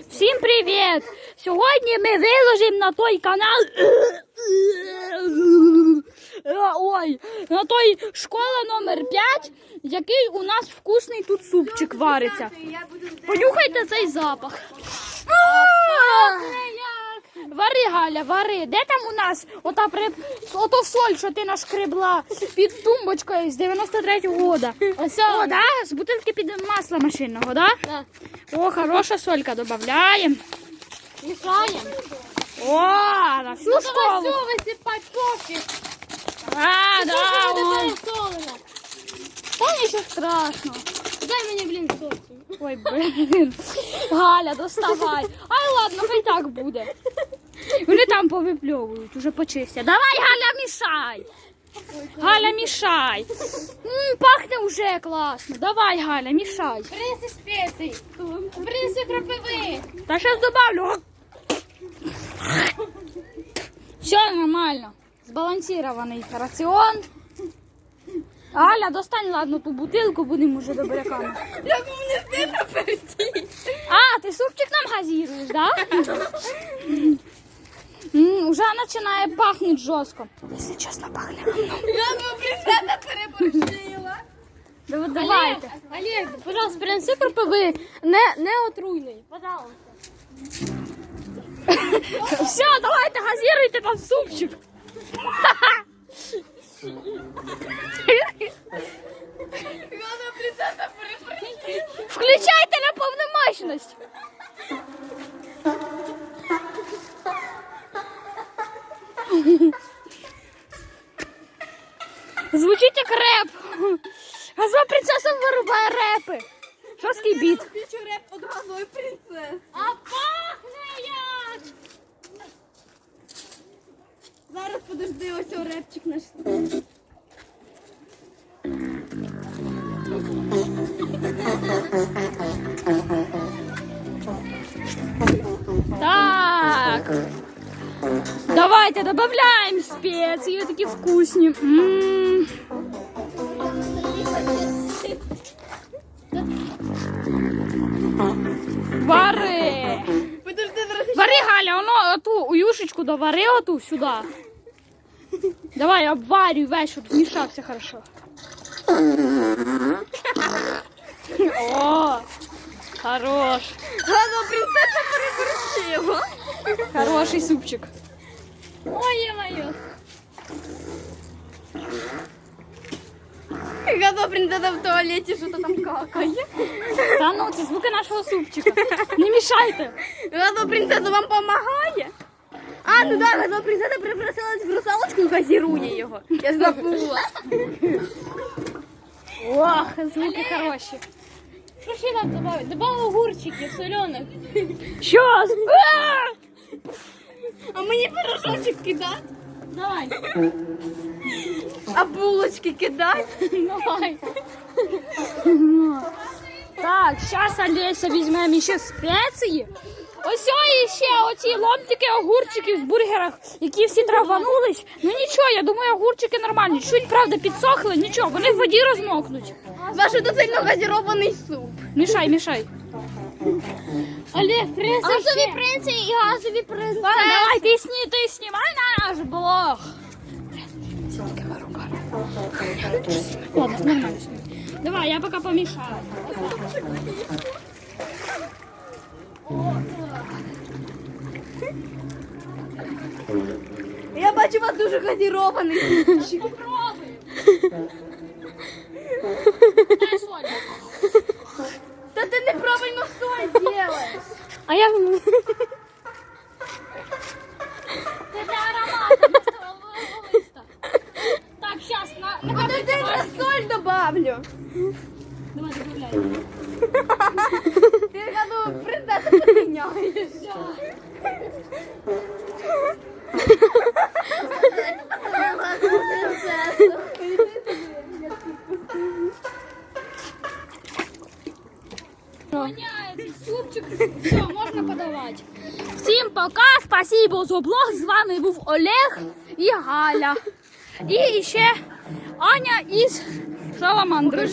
Всім привіт! Сьогодні ми виложимо на той канал. Ой, на той школа номер 5, який у нас вкусний тут супчик вариться. Понюхайте цей запах. Вари, Галя, вари. Де там у нас ота при... ото соль, що ти нашкребла під тумбочкою з 93-го года? Ось О, да? З бутилки під масла машинного, да? Да. О, хороша солька, додаємо. Мішаємо. О, на всю Ну давай школу. все висипати пофіг. А, да. Та нічого страшного. Дай мені, блін, соцію. Ой, блин. Галя, доставай. Ай, ладно, хай так буде. Вони там повипльовують, уже почистять. Давай, Галя, мішай. Галя, мішай. М, пахне вже класно. Давай, Галя, мішай. Принеси спеції. Принеси кропиви. Та зараз добавлю. Все нормально. Збалансирований раціон. Галя, достань, ладно, ту бутилку, будемо вже добряками. Як мені стидно перейти. А, ти супчик нам газируєш, да? М, Уже починає пахнути жорстко. Якщо чесно, пахне. Я би принцеса переборщила. Давай- Давайте. Олег, пожалуйста, принеси кропиви. Не, не отруйний. Пожалуйста. Все, давайте газируйте там супчик. Переборщила. Включайте на повну мощність. Звучить як реп. Газова принцеса вирубає репи. Жорсткий біт. Пічу реп од газової принцеси. А пахне як! Зараз ось о репчик наш. Так. Давайте добавляем специи, такі вкусні. М. Вари. Подожди, зараз Вари, Галя, воно оту юшечку довари оту сюди. Давай, обварюй весь, щоб змішався хорошо. О, хорош. Газова принцеса переборщила. Хороший супчик. Ой, моє. Газова принцеса в туалеті що-то там какає. Та ну, це звуки нашого супчика. Не мішайте. Газова принцеса вам допомагає? А, ну да, газова принцеса превратилась в русалочку і газірує його. Я забула. Ох, звуки хороші. Що ще нам добавити? Добавив огурчиків солених. Щас. А! А мені пирожочок кидати? Давай, А булочки кидати? давай. Так, зараз Олеся візьмемо ще спеції. Ось і ще оці ломтики огурчиків з бургерах, які всі траванулись. Ну нічого, я думаю, огурчики нормальні. Чуть, правда, підсохли, нічого, вони в воді розмокнуть. Ваш тут сильно газірований суп. Мішай, мішай. Олег, принеси Газові принці і газові принцеси. Давай, ти, сні, ти знімай наш блог. Ладно, нормально. Давай, я пока помешаю. Я бачу, вас дуже газірований. Та ти неправильно соль делаєш. А я... Це для не столового. Так, сейчас, на, Подожди, я соль добавлю. Давай, добавляй. Ти газову принцесу поміняєш. Всім пока, спасибо за блог. З вами був Олег і Галя. І ще Аня із Шаламандри.